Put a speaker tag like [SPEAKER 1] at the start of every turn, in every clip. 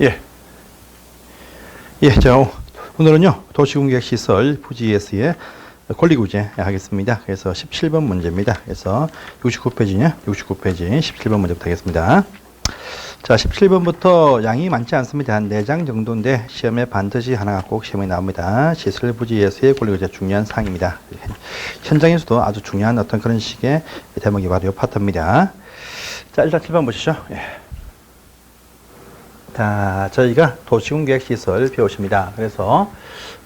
[SPEAKER 1] 예. 예, 자, 오- 오늘은요, 도시공격시설 부지에서의 권리구제 하겠습니다. 그래서 17번 문제입니다. 그래서 69페이지냐? 69페이지 17번 문제부터 하겠습니다. 자, 17번부터 양이 많지 않습니다. 한 4장 정도인데 시험에 반드시 하나가 꼭 시험에 나옵니다. 시설 부지에서의 권리구제 중요한 사항입니다. 현장에서도 아주 중요한 어떤 그런 식의 대목이 바로 이 파트입니다. 자, 일단 7번 보시죠. 예. 자, 저희가 도시공계획 시설 배우십니다. 그래서,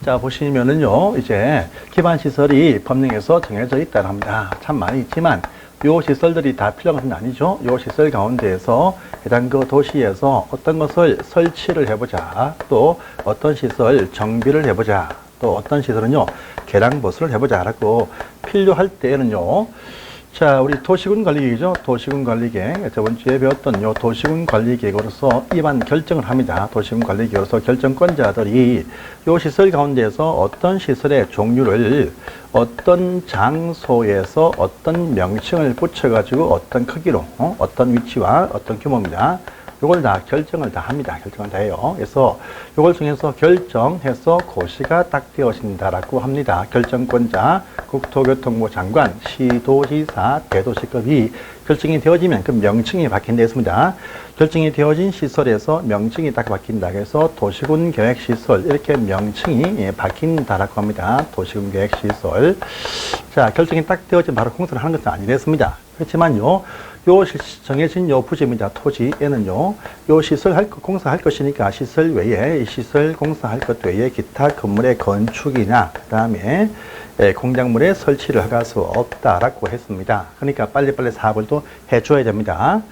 [SPEAKER 1] 자, 보시면은요, 이제 기반 시설이 법령에서 정해져 있다고 합니다. 참 많이 있지만, 요 시설들이 다 필요한 것은 아니죠. 요 시설 가운데에서 해당 그 도시에서 어떤 것을 설치를 해보자. 또 어떤 시설 정비를 해보자. 또 어떤 시설은요, 개량 보수를 해보자. 라고 필요할 때에는요, 자, 우리 도시군 관리계획이죠. 도시군 관리계획. 저번 주에 배웠던 요 도시군 관리계획으로서 입안 결정을 합니다. 도시군 관리계획으로서 결정권자들이 요 시설 가운데에서 어떤 시설의 종류를 어떤 장소에서 어떤 명칭을 붙여가지고 어떤 크기로, 어? 어떤 위치와 어떤 규모입니다. 요걸 다 결정을 다 합니다. 결정을 다 해요. 그래서 요걸 통해서 결정해서 고시가 딱 되어진다라고 합니다. 결정권자, 국토교통부 장관, 시도지사, 대도시급이 결정이 되어지면 그 명칭이 바뀐다 했습니다. 결정이 되어진 시설에서 명칭이 딱 바뀐다. 그래서 도시군 계획시설 이렇게 명칭이 예, 바뀐다라고 합니다. 도시군 계획시설. 자, 결정이 딱 되어진 바로 공사를 하는 것은 아니랬습니다. 그렇지만요. 요 시- 정해진 요 부지입니다. 토지에는요, 요 시설 할, 것, 공사할 것이니까 시설 외에, 이 시설 공사할 것 외에 기타 건물의 건축이나, 그 다음에 공작물의 설치를 할 수 없다라고 했습니다. 그러니까 빨리빨리 사업을 또 해줘야 됩니다.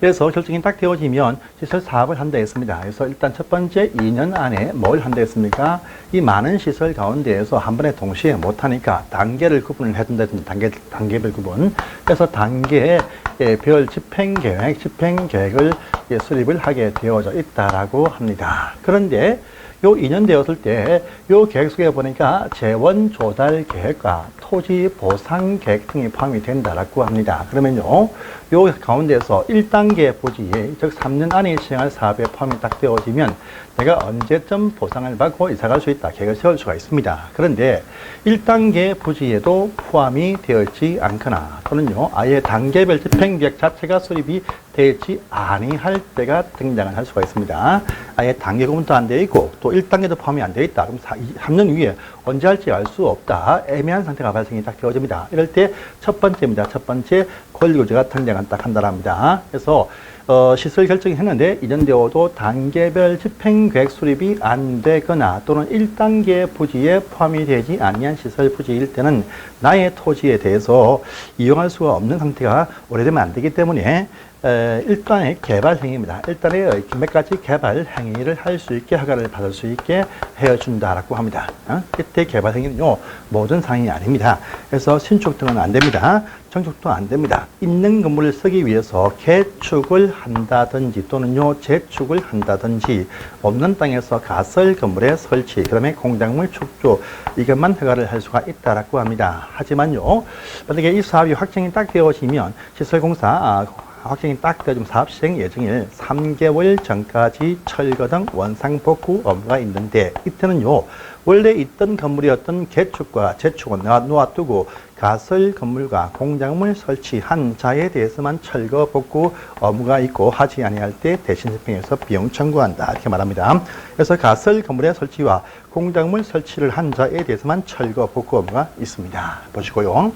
[SPEAKER 1] 그래서 결정이 딱 되어지면 시설 사업을 한다 했습니다. 그래서 일단 첫 번째 2년 안에 뭘 한다 했습니까? 이 많은 시설 가운데에서 한 번에 동시에 못하니까 단계를 구분을 해준다든지 단계, 단계별 구분. 그래서 단계별 집행계획, 집행계획을 예, 수립을 하게 되어져 있다라고 합니다. 그런데 요 2년 되었을 때 요 계획 속에 보니까 재원 조달 계획과 토지 보상 계획 등이 포함이 된다라고 합니다. 그러면요. 요 가운데서 1단계 부지에 즉 3년 안에 시행할 사업에 포함이 딱 되어지면 내가 언제쯤 보상을 받고 이사 갈 수 있다. 계획을 세울 수가 있습니다. 그런데 1단계 부지에도 포함이 되어 있지 않거나 또는요. 아예 단계별 집행 계획 자체가 수립이 되지 아니할 때가 등장을 할 수가 있습니다. 아예 단계 구분도 안 되어 있고 또 1단계도 포함이 안 되어 있다. 그럼 3년 후에 언제 할지 알 수 없다. 애매한 상태가 발생이 딱 되어집니다. 이럴 때 첫 번째입니다. 첫 번째 권리구제가 등장을 딱 한다랍니다. 그래서 어, 시설 결정이 했는데 이전 되어도 단계별 집행계획 수립이 안 되거나 또는 1단계 부지에 포함이 되지 아니한 시설 부지일 때는 나의 토지에 대해서 이용할 수가 없는 상태가 오래되면 안 되기 때문에 에, 일단의 개발 행위입니다. 일단의 몇 가지 개발 행위를 할 수 있게 허가를 받을 수 있게 해준다라고 합니다. 어? 이때 개발 행위는요 모든 상황이 아닙니다. 그래서 신축 등은 안 됩니다. 정축도 안 됩니다. 있는 건물을 쓰기 위해서 개축을 한다든지 또는요 재축을 한다든지 없는 땅에서 가설 건물의 설치, 그다음에 공작물 축조 이것만 허가를 할 수가 있다라고 합니다. 하지만요 만약에 이 사업이 확정이 딱 되어지면 시설공사 아, 확정이 딱 되어지면 사업 시행 예정일 3개월 전까지 철거 등 원상 복구 업무가 있는데 이때는요 원래 있던 건물이었던 개축과 재축은 놓아- 놓아두고 가설 건물과 공작물 설치한 자에 대해서만 철거 복구 업무가 있고 하지 아니할 때 대신 집행해서 비용 청구한다 이렇게 말합니다. 그래서 가설 건물의 설치와 공작물 설치를 한 자에 대해서만 철거 복구 업무가 있습니다. 보시고요.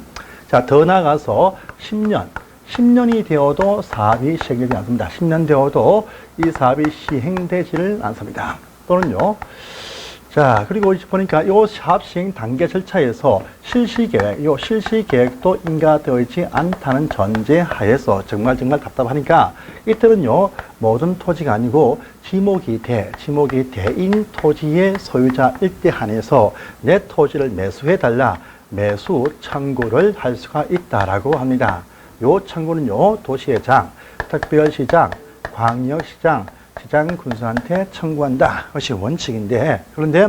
[SPEAKER 1] 자 더 나아가서 10년 10년이 되어도 사업이 시행되지 않습니다. 10년 되어도 이 사업이 시행되지를 않습니다. 또는요, 자, 그리고 보니까 요 사업 시행 단계 절차에서 실시 계획, 요 실시 계획도 인가되어 있지 않다는 전제 하에서 정말 정말 답답하니까 이때는요, 모든 토지가 아니고 지목이 대, 지목이 대인 토지의 소유자일 때 한해서 내 토지를 매수해달라 매수 청구를 할 수가 있다라고 합니다. 요 청구는요, 도시의 장, 특별시장, 광역시장, 시장 군수한테 청구한다. 것이 원칙인데, 그런데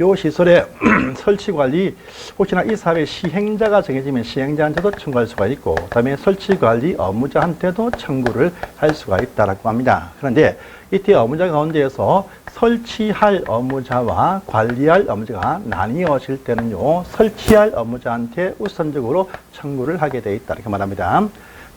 [SPEAKER 1] 요 시설의 설치 관리 혹시나 이 사업의 시행자가 정해지면 시행자한테도 청구할 수가 있고 그다음에 설치 관리 업무자한테도 청구를 할 수가 있다라고 합니다. 그런데 이때 업무자 가운데에서 설치할 업무자와 관리할 업무자가 나뉘어질 때는요 설치할 업무자한테 우선적으로 청구를 하게 돼 있다 이렇게 말합니다.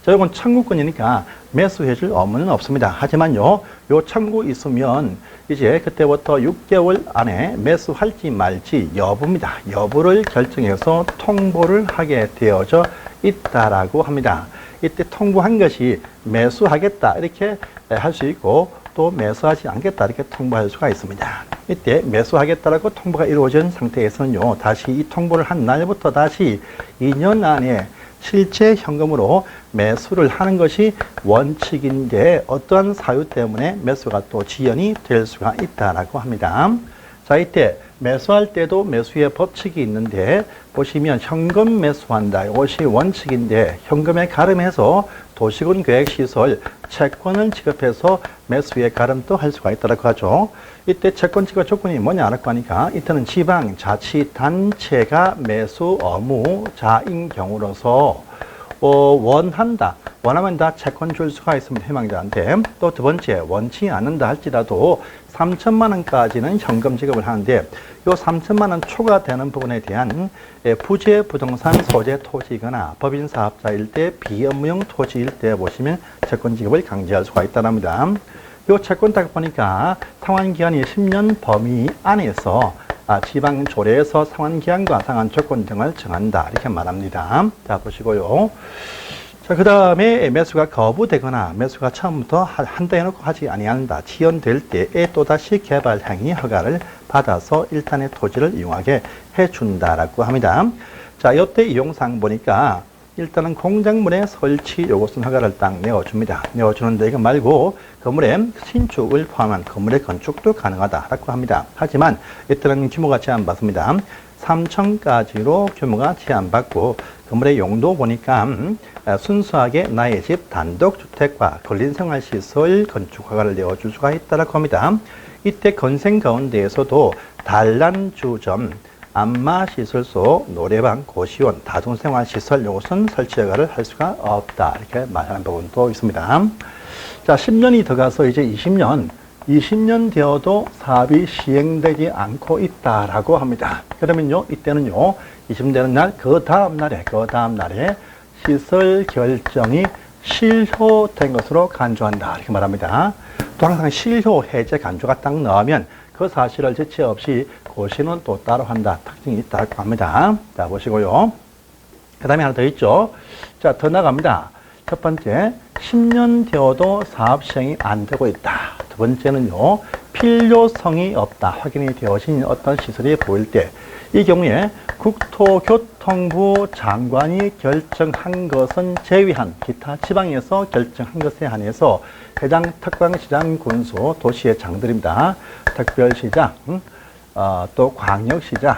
[SPEAKER 1] 자, 이건 청구권이니까 매수해줄 업무는 없습니다. 하지만요, 요 청구 있으면 이제 그때부터 6개월 안에 매수할지 말지 여부입니다. 여부를 결정해서 통보를 하게 되어져 있다라고 합니다. 이때 통보한 것이 매수하겠다 이렇게 할 수 있고 또 매수하지 않겠다 이렇게 통보할 수가 있습니다. 이때 매수하겠다라고 통보가 이루어진 상태에서는요, 다시 이 통보를 한 날부터 다시 2년 안에 실제 현금으로 매수를 하는 것이 원칙인데 어떠한 사유 때문에 매수가 또 지연이 될 수가 있다라고 합니다. 자, 이때 매수할 때도 매수의 법칙이 있는데 보시면 현금 매수한다. 이것이 원칙인데 현금에 가름해서 도시군 계획시설 채권을 지급해서 매수에 가름도 할 수가 있다고 하죠. 이때 채권 지급 조건이 뭐냐 알고 하니까 이때는 지방 자치단체가 매수 의무자인 경우로서 어, 원한다. 원하면 다 채권 줄 수가 있습니다. 희망자한테. 또 두 번째, 원치 않는다 할지라도 3천만 원까지는 현금 지급을 하는데 요 3천만 원 초과되는 부분에 대한 예, 부재 부동산 소재 토지거나 법인 사업자일 때 비업무용 토지일 때 보시면 채권 지급을 강제할 수가 있다랍니다. 요 채권 딱 보니까 상환 기한이 10년 범위 안에서 아, 지방 조례에서 상환 기한과 상환 조건 등을 정한다 이렇게 말합니다. 자 보시고요. 자, 그 다음에 매수가 거부되거나 매수가 처음부터 한다 해놓고 하지 아니한다. 지연될 때에 또다시 개발 행위 허가를 받아서 일단의 토지를 이용하게 해준다라고 합니다. 자, 이때 이용상 보니까 일단은 공작물의 설치 요것은 허가를 딱 내어줍니다. 내어주는데 이거 말고 건물의 신축을 포함한 건물의 건축도 가능하다라고 합니다. 하지만 이때는 규모가 제한받습니다. 3층까지로 규모가 제한받고 건물의 용도 보니까 음, 순수하게 나의 집 단독주택과 근린생활시설 건축 허가를 내어줄 수가 있다고 합니다. 이때 건생 가운데에서도 단란주점, 안마시설소, 노래방, 고시원, 다중생활시설 요것은 설치 허가를 할 수가 없다 이렇게 말하는 부분도 있습니다. 자, 10년이 더 가서 이제 20년 20년 되어도 사업이 시행되지 않고 있다라고 합니다. 그러면요, 이때는요, 20년 되는 날, 그 다음 날에, 그 다음 날에 시설 결정이 실효된 것으로 간주한다. 이렇게 말합니다. 또 항상 실효 해제 간주가 딱 나오면 그 사실을 제체 없이 고시는 또 따로 한다. 특징이 있다고 합니다. 자, 보시고요. 그 다음에 하나 더 있죠. 자, 더 나갑니다. 첫 번째, 10년 되어도 사업 시행이 안 되고 있다. 두 번째는요, 필요성이 없다. 확인이 되어진 어떤 시설이 보일 때, 이 경우에 국토교 통부 장관이 결정한 것은 제외한 기타 지방에서 결정한 것에 한해서 해당 특광시장 군수 도시의 장들입니다. 특별시장, 음, 어, 또 광역시장,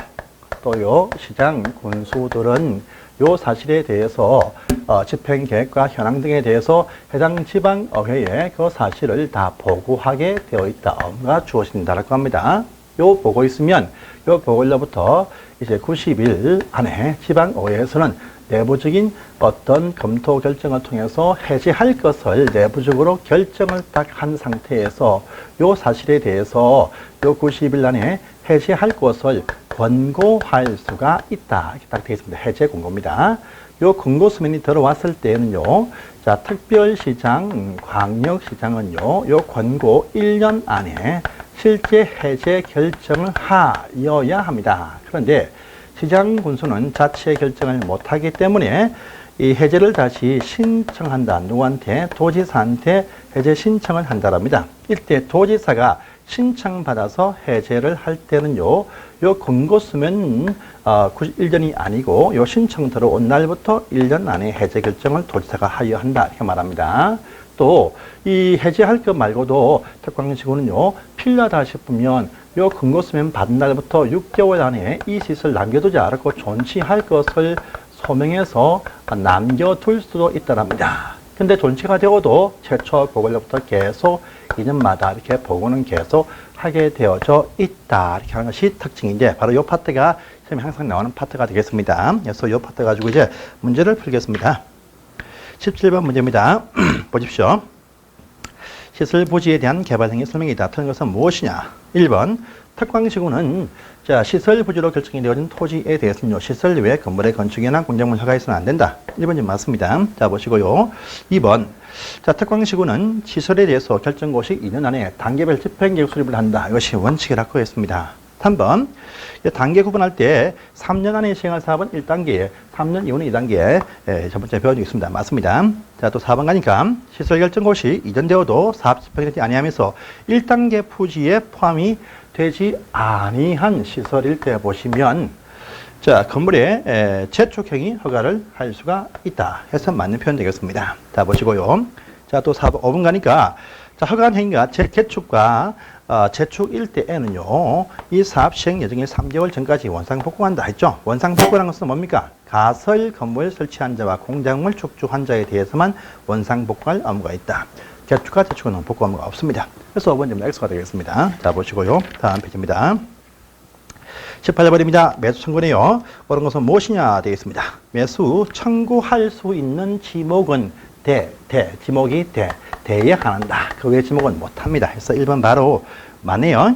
[SPEAKER 1] 또요 시장 군수들은 요 사실에 대해서 어, 집행 계획과 현황 등에 대해서 해당 지방 의회에 그 사실을 다 보고하게 되어 있다. 업무가 주어진다라고 합니다. 요 보고 있으면 요 보고일로부터 이제 90일 안에 지방 의회에서는 내부적인 어떤 검토 결정을 통해서 해제할 것을 내부적으로 결정을 딱 한 상태에서 요 사실에 대해서 요 90일 안에 해제할 것을 권고할 수가 있다. 이렇게 딱 되어 있습니다. 해제 권고입니다. 요 권고 서면이 들어왔을 때는요. 자, 특별시장, 광역시장은요. 요 권고 1년 안에 실제 해제 결정을 하여야 합니다. 그런데 시장 군수는 자체 결정을 못하기 때문에 이 해제를 다시 신청한다. 누구한테? 도지사한테 해제 신청을 한다랍니다. 이때 도지사가 신청받아서 해제를 할 때는요, 요 권고 쓰면 어, 1년이 아니고 요 신청 들어온 날부터 1년 안에 해제 결정을 도지사가 하여 한다 이렇게 말합니다. 또 이 해제할 것 말고도 특광시군은요 필요하다 싶으면 요 근거 쓰면 받은 날부터 6개월 안에 이 시설 남겨두지 않고 존치할 것을 소명해서 남겨둘 수도 있다랍니다. 근데 존치가 되어도 최초 보고로부터 계속 2년마다 이렇게 보고는 계속 하게 되어져 있다. 이렇게 하는 것이 특징인데 바로 이 파트가 시험에 항상 나오는 파트가 되겠습니다. 그래서 이 파트 가지고 이제 문제를 풀겠습니다. 17번 문제입니다. 보십시오. 시설 부지에 대한 개발행위 설명이다. 틀린 것은 무엇이냐? 1번 특광시구는 자 시설 부지로 결정이 되어진 토지에 대해서는요 시설 외 건물의 건축이나 공작물 허가 있으면 안 된다. 1번 좀 맞습니다. 자 보시고요. 2번 자 특광시구는 시설에 대해서 결정고시 2년 안에 단계별 집행계획 수립을 한다. 이것이 원칙이라고 했습니다. 3번 단계 구분할 때 3년 안에 시행할 사업은 1단계, 3년 이후는 2단계 예, 첫 번째 배워주겠습니다. 맞습니다. 자 또 4번 가니까 시설 결정고시 이전되어도 사업 집행이 되지 아니하면서 1단계 부지에 포함이 되지 아니한 시설일 때 보시면 자 건물에 에, 재촉행위 허가를 할 수가 있다 해서 맞는 표현 되겠습니다. 자 보시고요. 자 또 4번 5번 가니까 자 허가한 행위가 재, 개축과 어, 재축일 때에는요, 이 사업 시행 예정일 3개월 전까지 원상 복구한다 했죠. 원상 복구라는 것은 뭡니까? 가설 건물 설치한 자와 공작물 축주한 자에 대해서만 원상 복구할 의무가 있다. 개축과 재축은 복구 의무가 없습니다. 그래서 5번 점 X가 되겠습니다. 자, 보시고요. 다음 페이지입니다. 18번입니다. 매수 청구네요. 옳은 것은 무엇이냐 되겠습니다. 매수 청구할 수 있는 지목은 대, 대, 지목이 대, 대에 관한다. 그 외 지목은 못합니다. 그래서 1번 바로 맞네요.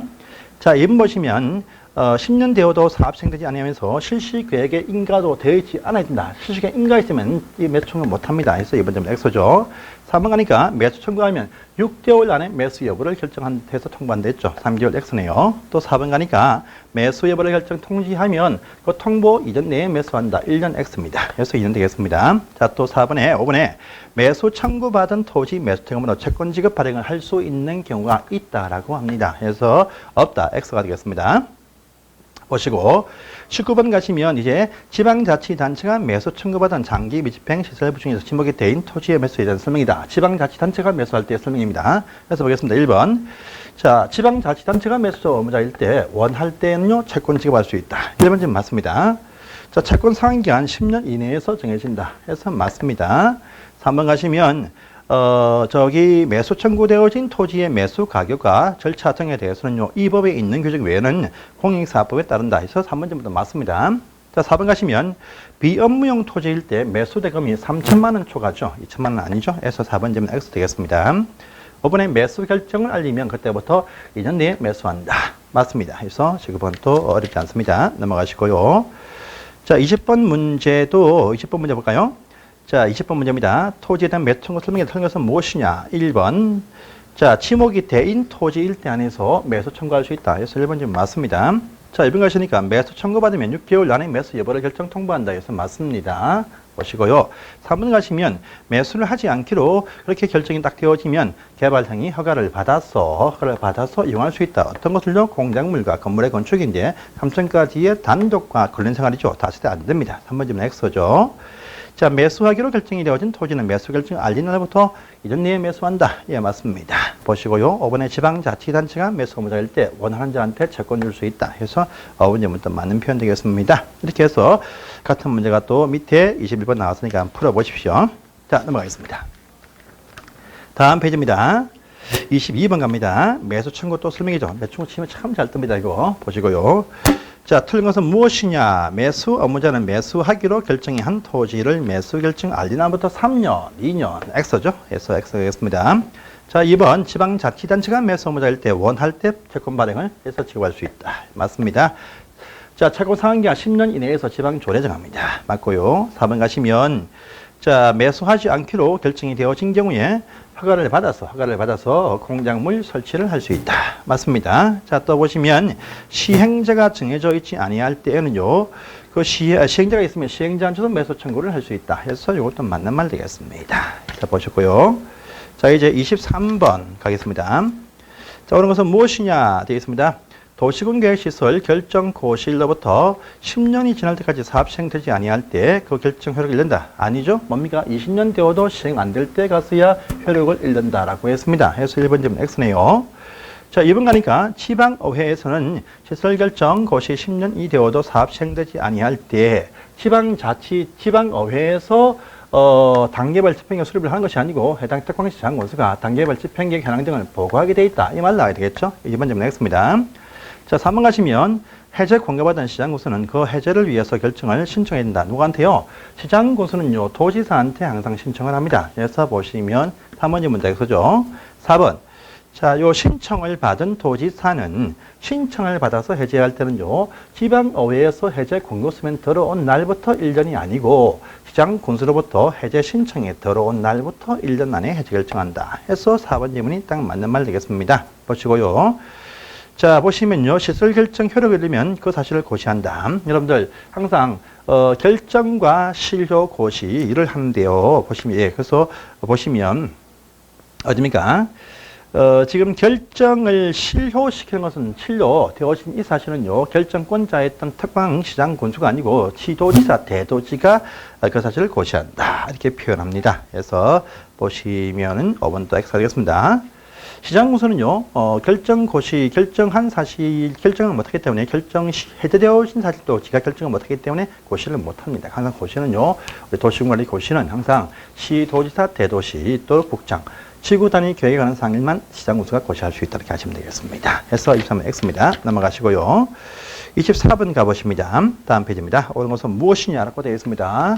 [SPEAKER 1] 자, 2번 보시면 어, 10년 되어도 사업 시행되지 않으면서 실시 계획에 인가도 되어 있지 않아야 된다. 실시 계획 인가 있으면 이 청구 못합니다. 그래서 2번 점 X죠. 3번 가니까 매수 청구하면 6개월 안에 매수 여부를 결정한 해서 통보한다 했죠. 3개월 X네요. 또 4번 가니까 매수 여부를 결정 통지하면 그 통보 이전 내에 매수한다. 1년 X입니다. 그래서 2년 되겠습니다. 자, 또 4번에 5번에 매수 청구받은 토지 매수 퇴금으로 채권 지급 발행을 할 수 있는 경우가 있다라고 합니다. 그래서 없다. X가 되겠습니다. 보시고 19번 가시면 이제 지방자치단체가 매수 청구받은 장기 미집행 시설부 중에서 지목이 대인 토지의 매수에 대한 설명이다. 지방자치단체가 매수할 때의 설명입니다. 그래서 보겠습니다. 1번. 자, 지방자치단체가 매수 의무자일 때 원할 때는요 채권 지급할 수 있다. 1번 지금 맞습니다. 자, 채권 상환기한 10년 이내에서 정해진다. 해서 맞습니다. 3번 가시면 어, 저기 매수 청구되어진 토지의 매수 가격과 절차 등에 대해서는요, 이 법에 있는 규정 외에는 공익사업법에 따른다 해서 3번 전부터 맞습니다. 자, 4번 가시면 비업무용 토지일 때 매수 대금이 3천만 원 초과죠. 2천만 원 아니죠. 해서 4번 점은 X 되겠습니다. 5번에 매수 결정을 알리면 그때부터 2년 내에 매수한다. 맞습니다. 그래서 지금은 또 어렵지 않습니다. 넘어가시고요. 자, 20번 문제도 20번 문제 볼까요? 자, 20번 문제입니다. 토지에 대한 매수 청구 설명에 틀린 것은 무엇이냐? 1번. 자, 지목이 대인 토지 일대 안에서 매수 청구할 수 있다. 그래서 1번 지금 맞습니다. 자, 1번 가시니까 매수 청구받으면 6개월 안에 매수 여부를 결정 통보한다. 해서 맞습니다. 보시고요. 3번 가시면 매수를 하지 않기로 그렇게 결정이 딱 되어지면 개발상이 허가를 받아서 허가를 받아서 이용할 수 있다. 어떤 것을요? 공작물과 건물의 건축인데 3층까지의 단독과 관련 생활이죠. 다시 안 됩니다. 3번 지문 X죠. 자, 매수하기로 결정이 되어진 토지는 매수 결정 알린 날부터 이전 내에 매수한다. 예, 맞습니다. 보시고요. 5번에 지방자치단체가 매수 의무자일 때 원하는 자한테 채권 줄 수 있다. 해서 5번 제부터 맞는 표현 되겠습니다. 이렇게 해서 같은 문제가 또 밑에 21번 나왔으니까 한번 풀어보십시오. 자, 넘어가겠습니다. 다음 페이지입니다. 22번 갑니다. 매수 청구 또 설명이죠. 매수 청구 치면 참 잘 뜹니다. 이거 보시고요. 자, 틀린 것은 무엇이냐? 매수 업무자는 매수하기로 결정이 한 토지를 매수 결정 알린 날부터 3년, 2년, X죠? X, X겠습니다. 자, 2번 지방자치단체가 매수 업무자일 때 원할 때 채권 발행을 해서 지급할 수 있다. 맞습니다. 자, 채권 상환기간 10년 이내에서 지방 조례 정합니다. 맞고요. 4번 가시면 자, 매수하지 않기로 결정이 되어진 경우에 허가를 받아서 허가를 받아서 공작물 설치를 할 수 있다. 맞습니다. 자, 또 보시면 시행자가 정해져 있지 아니할 때에는요. 그 시, 아, 시행자가 있으면 시행자한테도 매수 청구를 할 수 있다. 해서 이것도 맞는 말 되겠습니다. 자, 보셨고요. 자, 이제 23번 가겠습니다. 자, 오는 것은 무엇이냐 되겠습니다. 도시군계획시설 결정 고시일로부터 10년이 지날 때까지 사업 시행되지 아니할 때 그 결정 효력을 잃는다. 아니죠? 뭡니까? 20년 되어도 시행 안 될 때 가서야 효력을 잃는다라고 했습니다. 해서 1번 점은 X네요. 자, 2번 가니까 지방의회에서는 시설 결정 고시 10년이 되어도 사업 시행되지 아니할 때 지방자치, 지방의회에서 어, 단계별 집행계획 수립을 하는 것이 아니고 해당 특광시 장군수가 단계별 집행계획 현황 등을 보고하게 돼 있다. 이 말 나와야 되겠죠? 이번 질문 하겠습니다. 자, 3번 가시면 해제 공개받은 시장군수는 그 해제를 위해서 결정을 신청해야 된다. 누구한테요? 시장군수는요, 도지사한테 항상 신청을 합니다. 그래서 보시면 3번이 문제에서죠. 4번. 자, 요 신청을 받은 도지사는 신청을 받아서 해제할 때는요, 지방의회에서 해제 공고수면 들어온 날부터 1년이 아니고, 시장 군수로부터 해제 신청에 들어온 날부터 1년 안에 해제 결정한다. 해서 4번 질문이 딱 맞는 말 되겠습니다. 보시고요. 자, 보시면요. 시설 결정 효력을 잃으면 그 사실을 고시한다. 여러분들, 항상, 어, 결정과 실효 고시를 하는데요. 보시면, 예, 그래서 보시면, 어딥니까? 어, 지금 결정을 실효시키는 것은 실효되어진 이 사실은요, 결정권자였던 특광시장 군수가 아니고 지도지사, 대도지가 그 사실을 고시한다. 이렇게 표현합니다. 그래서 보시면은 5번 또 X 하겠습니다. 시장 군수는요, 어, 결정 고시, 결정한 사실, 결정을 못하기 때문에 결정 시- 해제되어진 사실도 지가 결정을 못하기 때문에 고시를 못합니다. 항상 고시는요, 우리 도시군관리 고시는 항상 시 도지사, 대도시, 또 국장, 지구 단위 계획하는 상일만 시장 군수가 고시할 수 있다 이렇게 하시면 되겠습니다. 해서 23번 X입니다. 넘어가시고요. 24번 가보십니다. 다음 페이지입니다. 오늘 것은 무엇이냐라고 되어 있습니다.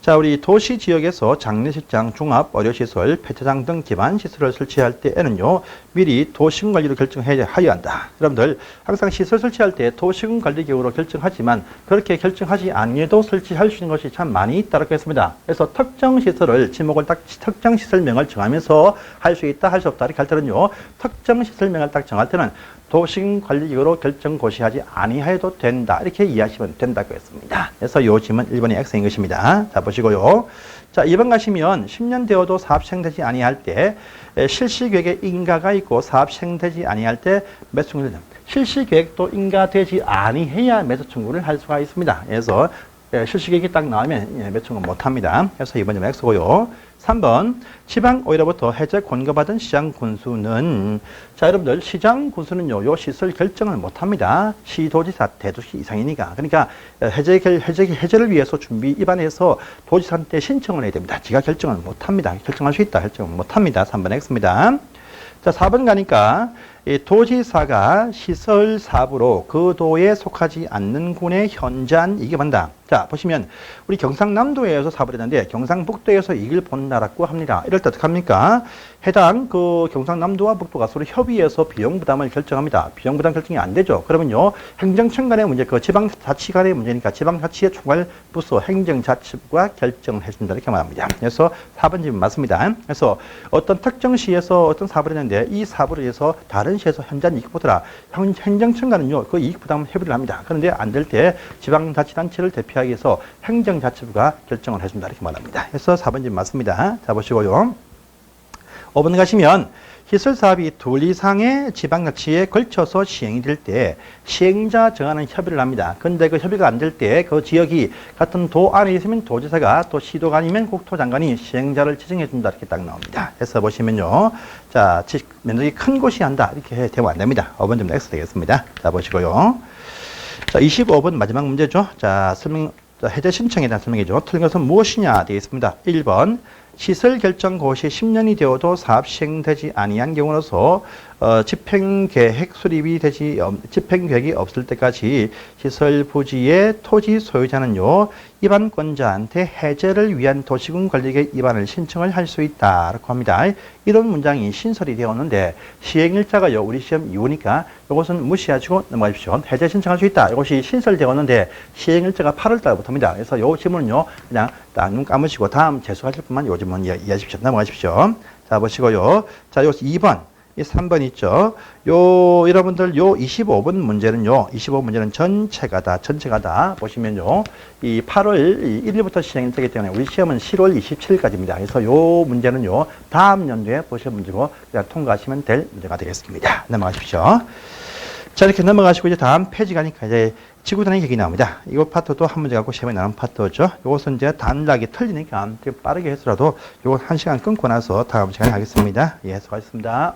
[SPEAKER 1] 자, 우리 도시 지역에서 장례식장, 종합, 의료시설, 폐차장 등 기반 시설을 설치할 때에는요, 미리 도시군 관리로 결정해야 한다. 여러분들, 항상 시설 설치할 때 도시군 관리 계획으로 결정하지만 그렇게 결정하지 않게도 설치할 수 있는 것이 참 많이 있다고 했습니다. 그래서 특정 시설을 지목을 딱 특정 시설명을 정하면서 할 수 있다, 할 수 없다 이렇게 할 때는요, 특정 시설명을 딱 정할 때는 도시군 관리 기구로 결정 고시하지 아니 해도 된다. 이렇게 이해하시면 된다고 했습니다. 그래서 요 질문 1번이 X인 것입니다. 자, 보시고요. 자, 2번 가시면 10년 되어도 사업 시행되지 아니할 때 에, 실시계획에 인가가 있고 사업 시행되지 아니할 때 매수 청구를 실시계획도 인가되지 아니해야 매수 청구를 할 수가 있습니다. 그래서 예, 실시계획이 딱 나오면 예, 매수 청구 못합니다. 그래서 2번 점 X고요. 3번 지방 오히려부터 해제 권고받은 시장 군수는 자 여러분들 시장 군수는요 요 시설 결정을 못합니다. 시도지사 대도시 이상이니까. 그러니까 해제 결- 해제 해제를 위해서 준비 입안해서 도지사한테 신청을 해야 됩니다. 지가 결정을 못합니다. 결정할 수 있다. 결정을 못합니다. 3번 X입니다. 자 4번 가니까 이 도지사가 시설 사부로 그 도에 속하지 않는 군의 현저한 이익을 본다. 자, 보시면 우리 경상남도에서 사업을 했는데 경상북도에서 이익을 본다라고 합니다. 이럴 때 어떻게 합니까? 해당 그 경상남도와 북도가 서로 협의해서 비용 부담을 결정합니다. 비용 부담 결정이 안 되죠. 그러면요. 행정청 간의 문제, 그 지방자치 간의 문제니까 지방자치의 총괄 부서 행정자치부가 결정을 해준다. 이렇게 말합니다. 그래서 4번 질문 맞습니다. 그래서 어떤 특정 시에서 어떤 사업을 했는데 이 사업을 위해서 다른 시에서 현저한 이익 보더라. 행- 행정청과는요, 그 이익 부담 협의를 합니다. 그런데 안 될 때 지방자치단체를 대표하기 위해서 행정자치부가 결정을 해준다. 이렇게 말합니다. 그래서 4번 질문 맞습니다. 자, 보시고요. 5번 가시면 시설 사업이 둘 이상의 지방자치에 걸쳐서 시행이 될 때 시행자 정하는 협의를 합니다. 근데 그 협의가 안 될 때 그 지역이 같은 도 안에 있으면 도지사가 또 시도가 아니면 국토장관이 시행자를 지정해 준다 이렇게 딱 나옵니다. 해서 보시면요. 자, 지- 면적이 큰 곳이 한다 이렇게 되면 안 됩니다. 5번 좀 X 되겠습니다. 자, 보시고요. 자, 25번 마지막 문제죠. 자, 설명, 자, 해제 신청에 대한 설명이죠. 틀린 것은 무엇이냐 되어 있습니다. 1번, 시설 결정 고시 10년이 되어도 사업 시행되지 아니한 경우로서 어, 집행 계획 수립이 되지 없- 집행 계획이 없을 때까지 시설 부지의 토지 소유자는요 입안권자한테 해제를 위한 도시군 관리계획 입안을 신청을 할 수 있다라고 합니다. 이런 문장이 신설이 되었는데 시행일자가요 우리 시험 이후니까 이것은 무시하시고 넘어가십시오. 해제 신청할 수 있다. 이것이 신설되었는데 시행일자가 8월달부터입니다. 그래서 요 질문은요 그냥 딱눈 감으시고 다음 재수하실 분만 요 질문 이해- 이해하십시오. 넘어가십시오. 자 보시고요. 자 요 2번 이 3번 있죠. 요, 여러분들, 요 25번 문제는요, 25번 문제는 전체가 다, 전체가 다, 보시면요, 이 8월 1일부터 시행이 되기 때문에 우리 시험은 10월 27일까지입니다. 그래서 요 문제는요, 다음 연도에 보실 문제고, 그냥 통과하시면 될 문제가 되겠습니다. 넘어가십시오. 자, 이렇게 넘어가시고, 이제 다음 페이지 가니까 이제 지구 단위 얘기 나옵니다. 이거 파트도 한 문제 갖고 시험에 나온 파트죠. 이것은 이제 단락이 틀리니까 좀 빠르게 해서라도 이거 한 시간 끊고 나서 다음 시간에 하겠습니다. 예, 수고하셨습니다.